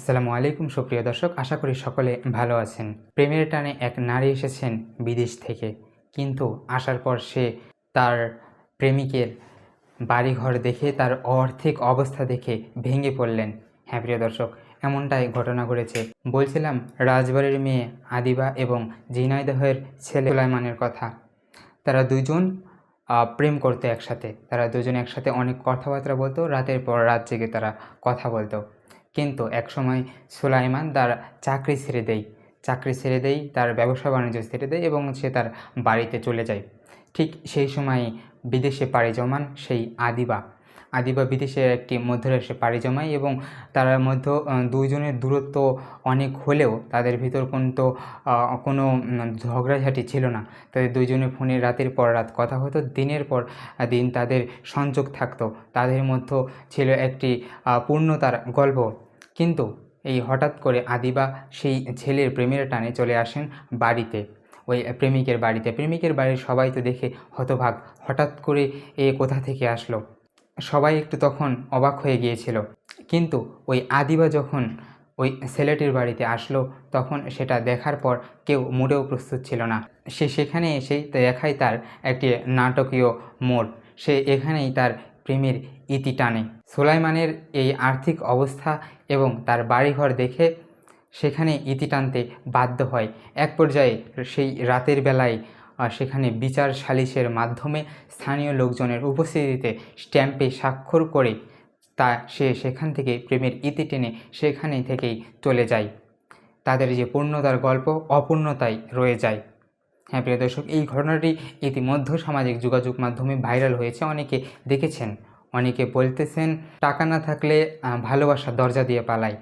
আসসালামু আলাইকুম, সুপ্রিয় দর্শক। আশা করি সকলে ভালো আছেন। প্রেমের টানে এক নারী এসেছেন বিদেশ থেকে। কিন্তু আসার পর সে তার প্রেমিকের বাড়িঘর দেখে, তার অর্থিক অবস্থা দেখে ভেঙে পড়লেন। হ্যাঁ প্রিয় দর্শক, এমনটাই ঘটনা ঘটেছে। বলছিলাম, রাজবাড়ির মেয়ে আদিবা এবং ঝিনাইদহের ছেলে সুলাইমানের কথা। তারা দুজন প্রেম করতো একসাথে। তারা দুজন একসাথে অনেক কথাবার্তা বলতো, রাতের পর রাত জেগে তারা কথা বলতো। কিন্তু একসময় সুলাইমান তার চাকরি ছেড়ে দেয়। চাকরি ছেড়ে দেয়, তার ব্যবসা বাণিজ্য ছেড়ে দেয় এবং সে তার বাড়িতে চলে যায়। ঠিক সেই সময় বিদেশে পাড়ি জমান সেই আদিবা। আদিবা বিদেশের একটি মধ্যরাষ্ট্রে পাড়ি জমায় এবং তার মধ্যে দুইজনের দূরত্ব অনেক হলেও তাদের ভিতর কিন্তু কোনো ঝগড়াঝাটি ছিল না। তাদের দুইজনের ফোনে রাতের পর রাত কথা হতো, দিনের পর দিন তাদের সংযোগ থাকতো। তাদের মধ্যে ছিল একটি পূর্ণতার গল্প। কিন্তু এই হঠাৎ করে আদিবা সেই ছেলের প্রেমের টানে চলে আসেন বাড়িতে। ওই প্রেমিকের বাড়িতে। প্রেমিকের বাড়ির সবাই তো দেখে হতভাগ। হঠাৎ করে এ কোথা থেকে আসলো? সবাই একটু তখন অবাক হয়ে গিয়েছিল। কিন্তু ওই আদিবা যখন ওই ছেলেটির বাড়িতে আসলো, তখন সেটা দেখার পর কেউ মুডেও প্রস্তুত ছিল না। সে সেখানে এসেই দেখায় তার একটি নাটকীয় মোড়। সে এখানেই তার প্রেমের ইতি টানে। সুলাইমানের এই আর্থিক অবস্থা এবং তার বাড়িঘর দেখে সেখানে ইতি টানতে বাধ্য হয়। এক পর্যায়ে সেই রাতের বেলায় আহ, সেখানে বিচার সালিশের মাধ্যমে স্থানীয় লোকজনের উপস্থিতিতে স্ট্যাম্পে স্বাক্ষর করে তা সে সেখান থেকে প্রেমের ইতি টেনে সেখানে থেকেই চলে যায়। তাদের যে পূর্ণতার গল্প অপূর্ণতায় রয়ে যায়। হ্যাঁ প্রিয় দর্শক এই ঘটনাটি ইতিমধ্যে সামাজিক যোগাযোগ মাধ্যমে ভাইরাল হয়েছে। অনেকে দেখেছেন অনেকে বলতেছেন টাকা না থাকলে ভালোবাসা দরজা দিয়ে পালায়।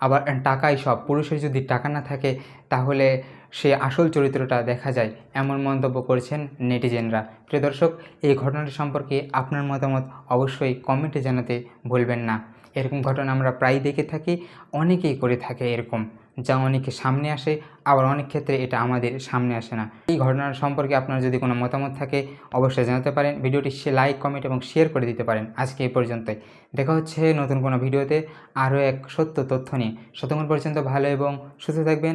আবার টাকাই সব। পুরুষের যদি টাকা না থাকে তাহলে সে আসল চরিত্রটা দেখা যায়, এমন মন্তব্য করছেন নেটিজেনরা। প্রিয় দর্শক, এই ঘটনাটি সম্পর্কে আপনার মতামত অবশ্যই কমেন্টে জানাতে ভুলবেন না। এরকম ঘটনা আমরা প্রায় দেখে থাকি, অনেকেই করে থাকে এরকম। যা অনেকে সামনে আসে, আবার অনেক ক্ষেত্রে এটা আমাদের সামনে আসে না। এই ঘটনার সম্পর্কে আপনার যদি কোনো মতামত থাকে, অবশ্যই জানাতে পারেন। ভিডিওটি সে লাইক, কমেন্ট এবং শেয়ার করে দিতে পারেন। আজকে এই পর্যন্তই। দেখা হচ্ছে নতুন কোনো ভিডিওতে আরও এক সত্য তথ্য নিয়ে। ততক্ষণ পর্যন্ত ভালো এবং সুস্থ থাকবেন।